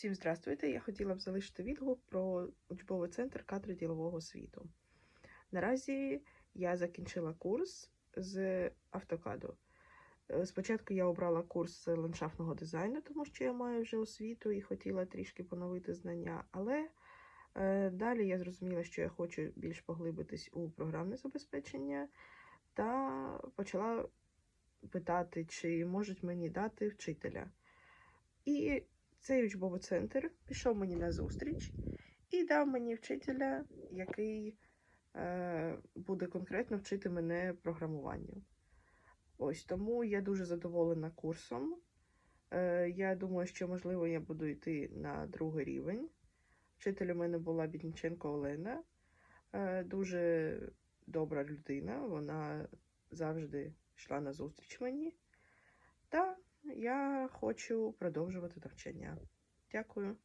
Всім здравствуйте! Я хотіла б залишити відгук про учбовий центр кадри ділового світу. Наразі я закінчила курс з автокаду. Е, Спочатку я обрала курс ландшафтного дизайну, тому що я маю вже освіту і хотіла трішки поновити знання. Але е, далі я зрозуміла, що я хочу більш поглибитись у програмне забезпечення та почала питати, чи можуть мені дати вчителя. І цей учбовий центр пішов мені на зустріч і дав мені вчителя, який е, буде конкретно вчити мене програмуванню. Ось тому я дуже задоволена курсом. Е, я думаю, що можливо я буду йти на другий рівень. Вчитель у мене була Бідніченко Олена, е, дуже добра людина. Вона завжди йшла на зустріч мені. Та я хочу продовжувати навчання. Дякую.